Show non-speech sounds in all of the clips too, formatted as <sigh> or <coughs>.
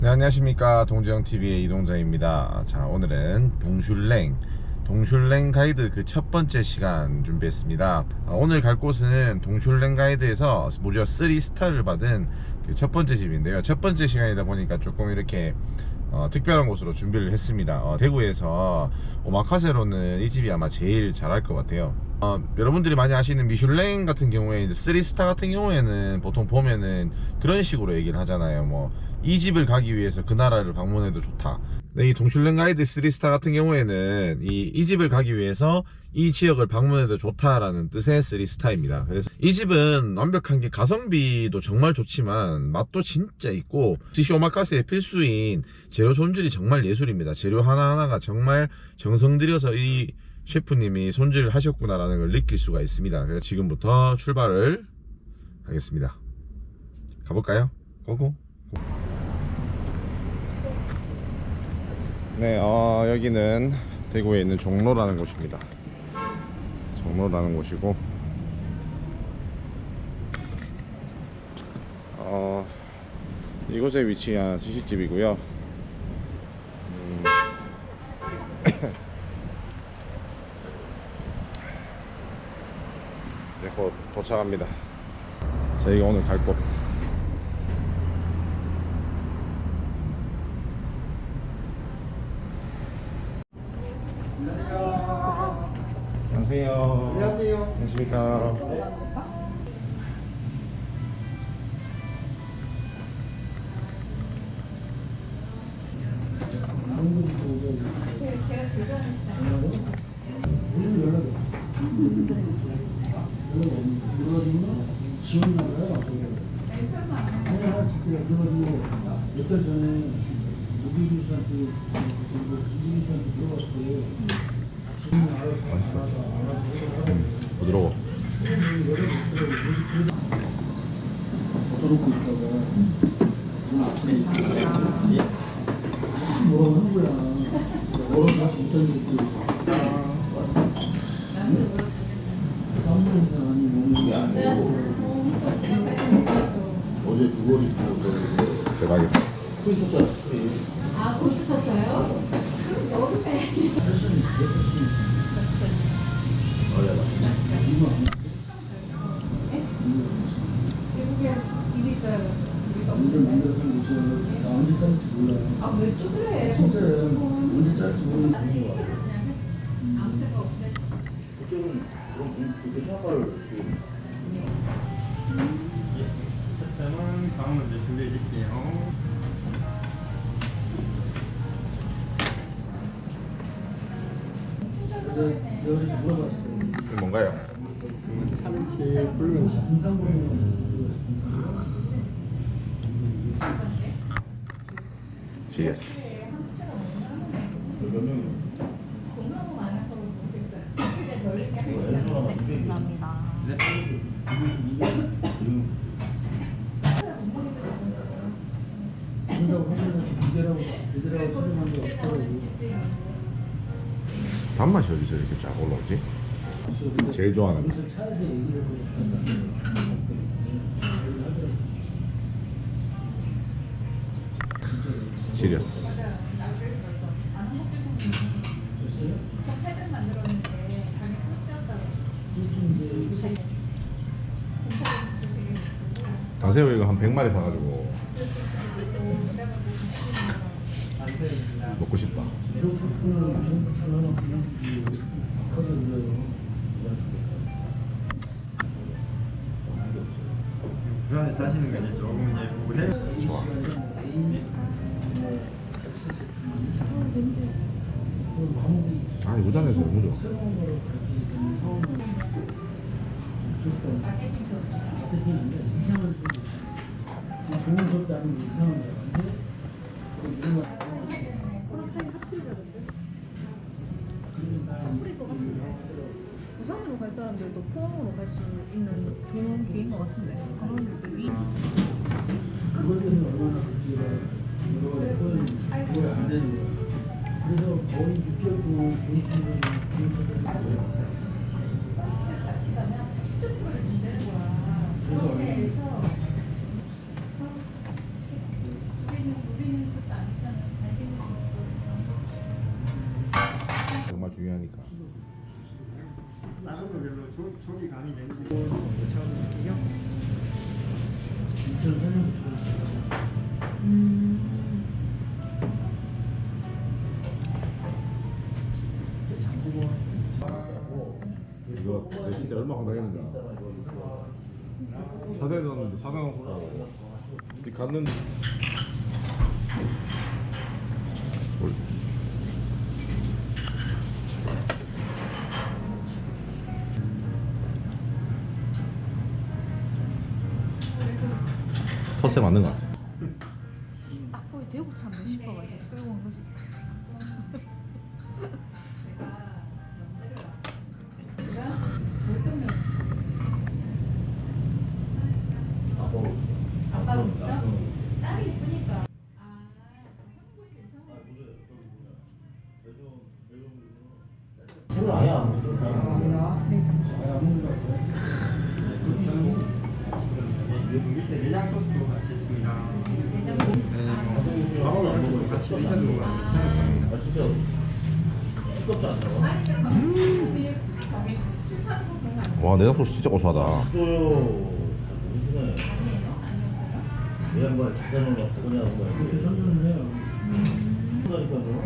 네, 안녕하십니까. 동지영TV의 이동정입니다. 자 오늘은 동슐랭 동슐랭 가이드 그 첫 번째 시간 준비했습니다. 아, 오늘 갈 곳은 동슐랭 가이드에서 무려 3스타를 받은 그 첫 번째 집인데요. 첫 번째 시간이다 보니까 조금 이렇게 어, 특별한 곳으로 준비를 했습니다. 어, 대구에서 오마카세로는 이 집이 아마 제일 잘할 것 같아요. 어, 여러분들이 많이 아시는 미슐랭 같은 경우에 이제 3스타 같은 경우에는 보통 보면은 그런 식으로 얘기를 하잖아요. 뭐 이 집을 가기 위해서 그 나라를 방문해도 좋다. 네, 이 동슐랭 가이드 3스타 같은 경우에는 이, 이 집을 가기 위해서 이 지역을 방문해도 좋다라는 뜻의 3스타입니다. 그래서 이 집은 완벽한 게 가성비도 정말 좋지만 맛도 진짜 있고 스시 오마카세의 필수인 재료 손질이 정말 예술입니다. 재료 하나하나가 정말 정성 들여서 이 셰프님이 손질을 하셨구나라는 걸 느낄 수가 있습니다. 그래서 지금부터 출발을 하겠습니다. 가볼까요? 고고 네, 어, 여기는 대구에 있는 종로라는 곳입니다. 종로라는 곳이고, 어, 이곳에 위치한 스시집이고요. 음, <coughs> 이제 곧 도착합니다. 저희가 오늘 갈 곳. 안녕하세요. 안녕하세요. 안녕하십니까. 새 많이 먹는 게 아니고 어제 두거리 대박이다. 쳤잖아 스크린 아, 골프 쳤어요? 여름에. 할수 있어 할수 있어 어야 맛 그때는 그럼 다음 문제 준비해 어제 물어봤어 이게 뭔가요? 참치 불면시. GS. 몇 명이 너무 많아서 모르겠어요. 감사합니다. 단맛이 어디서 이렇게 쫙 올라오지? 제일 좋아하는 거. 시리어스. 책을 만들었는데 자기 꽂혔다고. 당새우 이거 한 100마리 사가지고 먹고 싶다. 부산에 사시는 거 이제 조금 이제 무대. 좋아. 아, 이 우장에서 너무 좋아. 좋은. 부산으로 갈 사람들도 포항으로 갈 수 있는 다른 거 별로 조, 조기 감이 되는데 차거든요. 인천 설명부터 음. 장보고 이거 내 진짜 얼마 건강했는가. 사대 넣었는데 사대 넣고 갔는데. 텃세 맞는 것 같아. 딱 보이 대구 참네 싶어가지고 끌고 온 거지. 제가 월동면 아빠가 있어? 딸이 이쁘니까 소스도 같이 있습니다. 밥하고 안 먹어요. 같이 드셔도 괜찮을 겁니다. 아 진짜 두껍지 않나요? 아니에요? 와 내장 소스 진짜 고소하다. 아니었어요? 왜 한번 자전거 갖고 그냥 한 거야. 선전을 해요. 그러니까요.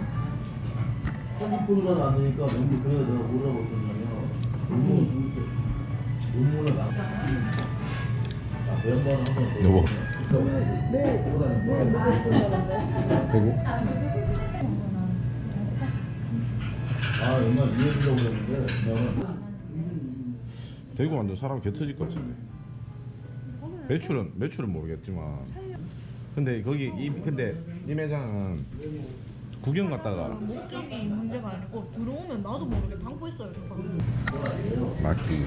안 되니까 뭔지 그래야 내가 뭐라고 했었냐면 선전을 논문 잘못했어요. 논문을 막. 여보. 대구? 아아 정말 이해해주려고 했는데 대구 완전 사람 개 터질 것 같은데. 매출은 매출은 모르겠지만. 근데 거기 이 근데 이 매장은 구경 갔다가 목적이 문제가 아니고 들어오면 나도 모르게 담고 있어요. 저 바로. 막기.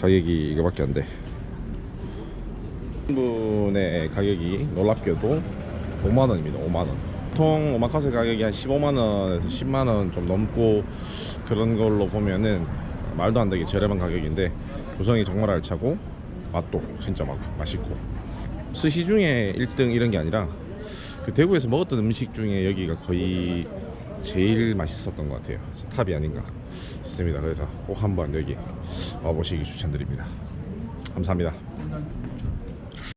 가격이 이거밖에 안 돼. 분의 가격이 놀랍게도 5만 원입니다. 5만 원. 보통 오마카세 가격이 한 15만 원에서 10만 원 좀 넘고 그런 걸로 보면은 말도 안 되게 저렴한 가격인데 구성이 정말 알차고 맛도 진짜 막 맛있고 스시 중에 1등 이런 게 아니라 그 대구에서 먹었던 음식 중에 여기가 거의 제일 맛있었던 것 같아요. 탑이 아닌가 싶습니다. 그래서 꼭 한번 여기 와보시기 추천드립니다. 감사합니다.